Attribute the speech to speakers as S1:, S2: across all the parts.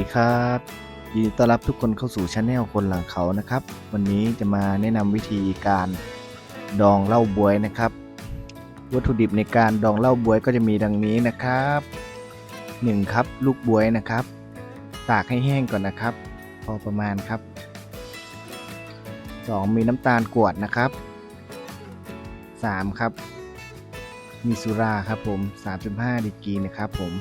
S1: ดีครับยินดีต้อนรับทุกคนเข้าสู่ช anel คนหลังเขานะครับ วันนี้จะมาแนะนำวิธีการดองเหล้าบวยนะครับ วัตถุดิบในการดองเหล้าบวยก็จะมีดังนี้นะครับ1ครับลูกบวยนะครับ ตากให้แห้งก่อนนะครับ พอประมาณครับ 2 มีน้ำตาลกวดนะครับ 3 ครับ มีสุราครับผม 3.5ดีกรีนะครับผม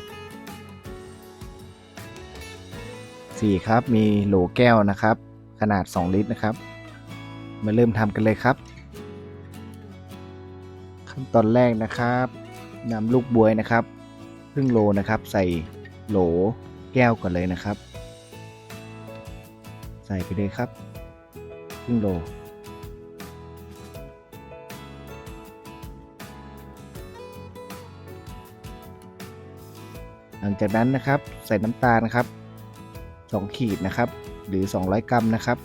S1: 4 ครับ มีโหลแก้วนะครับ ขนาด 2 ลิตรนะครับ มาเริ่มทำกันเลยครับ ขั้นตอนแรกนะครับนำลูกบวยนะครับครึ่งโลนะครับ ใส่โหลแก้วก่อนเลยนะครับ ใส่ไปเลยครับครึ่งโลหลังจากนั้นนะครับใส่น้ำตาลนะครับ 2 ขีดนะครับ หรือ 200 กรัมนะครับ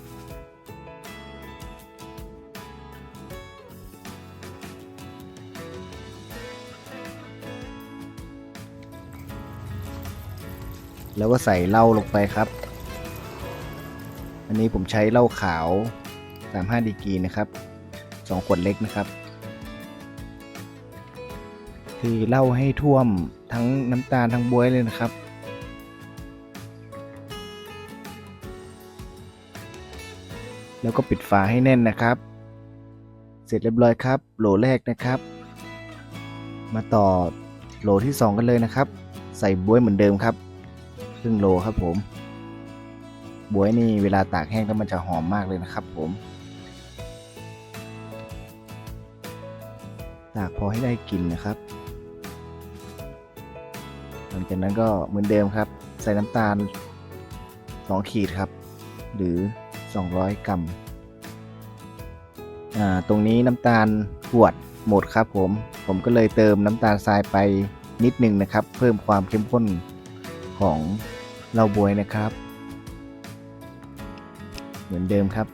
S1: แล้วก็ใส่เหล้าลงไปครับ อันนี้ผมใช้เหล้าขาว 35ดีกรีนะครับ 2 ขวดเล็กนะครับ คือเหล้าให้ท่วมทั้งน้ำตาลทั้งบวยเลยนะครับ แล้วก็ปิดฝาให้แน่นนะครับ เสร็จเรียบร้อยครับ โหลแรกนะครับ มาต่อโหลที่ 2 กันเลยนะครับ ใส่บวยเหมือนเดิมครับ ครึ่งโลครับผมบวยนี่เวลาตากแห้งแล้วมันจะหอมมากเลยนะครับผม ตากพอให้ได้กลิ่นนะครับหลังจากนั้นก็เหมือนเดิมครับ ใส่น้ำตาล 2 ขีดครับ หรือ 200 กรัม ตรงนี้น้ำตาลขวดหมดครับผม ผมก็เลยเติมน้ำตาลทรายไปนิดนึงนะครับ เพิ่มความเข้มข้นของเหล้าบวยนะครับ เหมือนเดิมครับ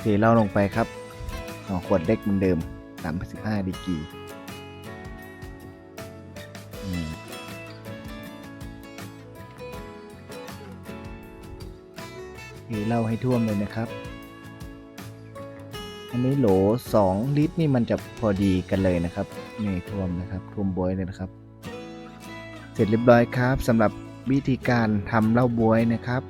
S1: เทเหล้าลงไปครับสองขวดเล็กเหมือนเดิม 35ดีกรี เทเหล้าให้ท่วมเลยนะครับ อันนี้โหล 2 ลิตรนี่มันจะพอดีกันเลยนะครับนี่ท่วมนะครับท่วมบวยเลยนะครับ เสร็จเรียบร้อยครับสำหรับวิธีการทำเหล้าบวยนะครับ